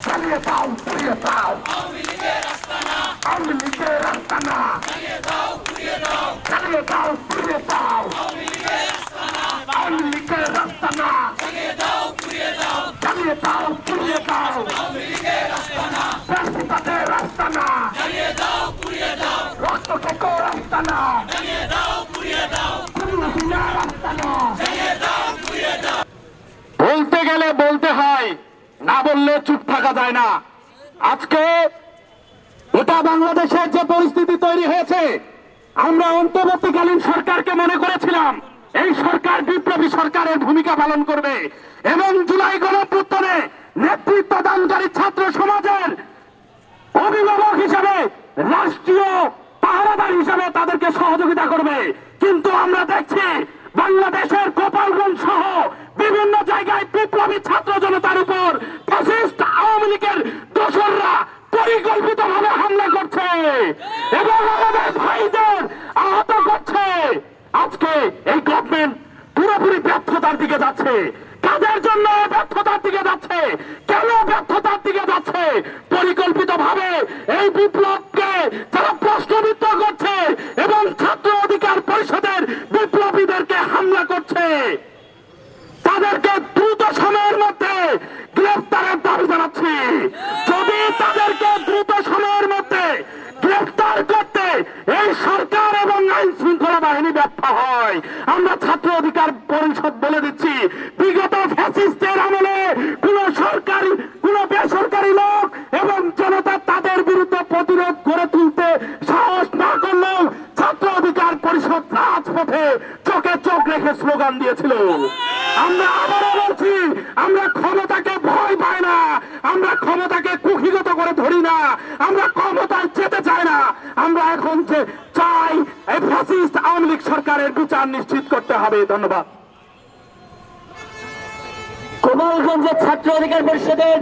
চালিয়ে দাও পুড়িয়ে দাও আওয়ামী লীগের আস্তানা চালিয়ে দাও পুড়িয়ে দাও আওয়ামী লীগের আস্তানা চালিয়ে দাও পুড়িয়ে দাও ব্যস্ততাদের আস্তানা রক্ত কেকর আস্তানা খুলনার আস্তানা না বললে চুপ থাকা যায় না। আজকে এটা বাংলাদেশের যে পরিস্থিতি তৈরি হয়েছে, আমরা অন্তর্বর্তীকালীন সরকারকে মনে করেছিলাম, এই সরকার বিপ্লবী সরকারের ভূমিকা পালন করবে এবং জুলাই গণপুত্তরে নেতৃত্ব দানকারী ছাত্র সমাজের অভিভাবক হিসাবে, রাষ্ট্রীয় পাহারাদার হিসাবে তাদেরকে সহযোগিতা করবে। কিন্তু আমরা দেখছি বাংলাদেশের গোপালগঞ্জ সহ বিভিন্ন জায়গায় বিপ্লবী ছাত্র জনতার উপর ফ্যাসিস্ট আওয়ামী লীগের দোসররা পরিকল্পিত ভাবে হামলা করছে এবং আমাদের ভাইদের আহত করছে। আজকে এই গভর্নমেন্ট পুরোপুরি ব্যর্থতার দিকে যাচ্ছে। কাদের জন্য ব্যর্থতার দিকে যাচ্ছে? কেন ব্যর্থতার দিকে যাচ্ছে? পরিকল্পিত ভাবে এই বিপ্লবকে যারা প্রশ্নবিদ্ধ করছে এবং ছাত্র অধিকার পরিষদের বিপ্লবীদেরকে হামলা করছে, তাদেরকে দ্রুত সময়ের মধ্যে গ্রেফতারের দাবি জানাচ্ছি। যদি তাদেরকে গ্রেফতার করতে, এই সরকার এবং আইন শৃঙ্খলা বাহিনী ব্যর্থ হয়। আমরা ছাত্র অধিকার পরিষদ বলে দিচ্ছি, বিগত ফ্যাসিস্টের আমলে কোন সরকারি, কোন বেসরকারি লোক এবং জনতা তাদের বিরুদ্ধে প্রতিরোধ করে তুলতে সাহস না করলেও ছাত্র অধিকার পরিষদ রাজপথে চোখে চোখ রেখে স্লোগান দিয়েছিল। আমরা আবারও বলছি, আমরা ক্ষমতাকে আওয়ামী লীগ সরকারের বিচার নিশ্চিত করতে হবে। ধন্যবাদ। গোপালগঞ্জের ছাত্র অধিকার পরিষদের